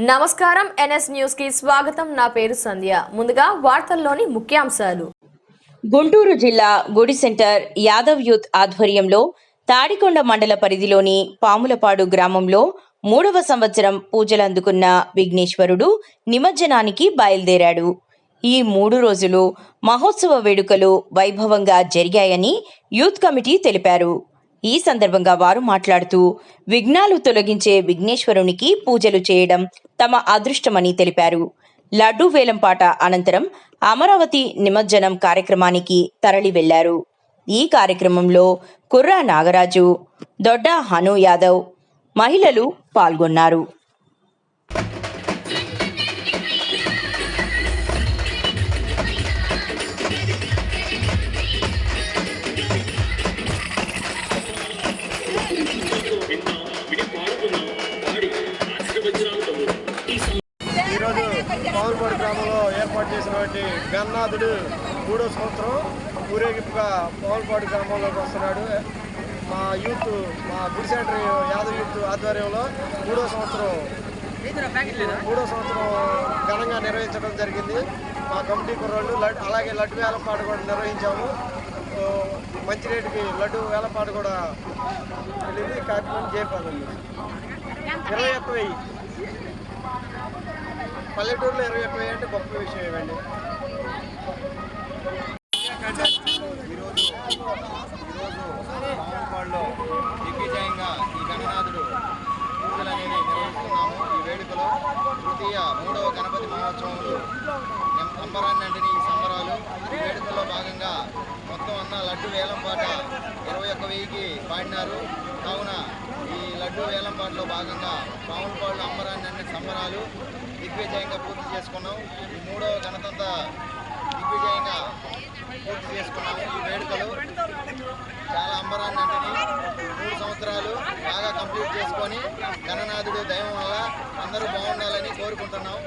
నమస్కారం ఎన్ఎస్ న్యూస్కి స్వాగతం. నా పేరు సంధ్య. ముందుగా వార్తల్లోని ముఖ్యాంశాలు. గుంటూరు జిల్లా గుడి సెంటర్ యాదవ్ యూత్ ఆధ్వర్యంలో తాడికొండ మండల పరిధిలోని పాములపాడు గ్రామంలో మూడవ సంవత్సరం పూజలు అందుకున్న విఘ్నేశ్వరుడు నిమజ్జనానికి బయలుదేరాడు. ఈ మూడు రోజులు మహోత్సవ వేడుకలు వైభవంగా జరిగాయని యూత్ కమిటీ తెలిపారు. ఈ సందర్భంగా వారు మాట్లాడుతూ విఘ్నాలు తొలగించే విఘ్నేశ్వరునికి పూజలు చేయడం తమ అదృష్టమని తెలిపారు. లడ్డూ వేలంపాట అనంతరం అమరావతి నిమజ్జనం కార్యక్రమానికి తరలి వెళ్ళారు. ఈ కార్యక్రమంలో కుర్రా నాగరాజు దొడ్డ హను యాదవ్ మహిళలు పాల్గొన్నారు. పావులపాడు గ్రామంలో ఏర్పాటు చేసినటువంటి గన్నాథుడు మూడో సంవత్సరం ఊరేగింపుగా పావులపాడు గ్రామంలోకి వస్తున్నాడు. మా యూత్ మా గుడి సెంటర్ యాదవ్ యూత్ ఆధ్వర్యంలో మూడో సంవత్సరం మూడో సంవత్సరం ఘనంగా నిర్వహించడం జరిగింది. మా కమిటీ కుర్రాళ్ళు లడ్ అలాగే లడ్డు వేలపాటు కూడా నిర్వహించాము. మంచి రేటుకి లడ్డు వేలపాటు కూడా వెళ్ళింది. కార్యక్రమం చేపాలండి ఇరవై ఒక్క వెయ్యి. పల్లెటూరులో ఇరవై ఒక్క వెయ్యి అంటే గొప్ప విషయం ఇవ్వండి. ఈరోజు ఈరోజు మామూలుపాడులో దిగ్విజయంగా ఈ గణనాథుడు పూజలు అనేది నిర్వహిస్తున్నాము ఈ వేడుకలో తృతీయ మూడవ గణపతి మహోత్సవంలో ఎం- అంబరాన్ని అంటని ఈ సంబరాలు ఈ వేడుకల్లో భాగంగా మొత్తం అన్న లడ్డు వేలం పాట ఇరవై ఒక్క వెయ్యికి పాడినారు. కావున ఈ లడ్డు వేలం పాటలో భాగంగా మామూలుపాడులో అంబరాన్ని అంటే సంబరాలు దిగ్విజయంగా పూర్తి చేసుకున్నాం. ఈ మూడవ గణతంత్ర దిగ్విజయంగా పూర్తి చేసుకున్నాము. ఈ వేడుకలు చాలా అంబరాన్ని అంటని. మూడు సంవత్సరాలు బాగా కంప్లీట్ చేసుకొని గణనాథుడు దైవం వల్ల అందరూ బాగుండాలని కోరుకుంటున్నాం.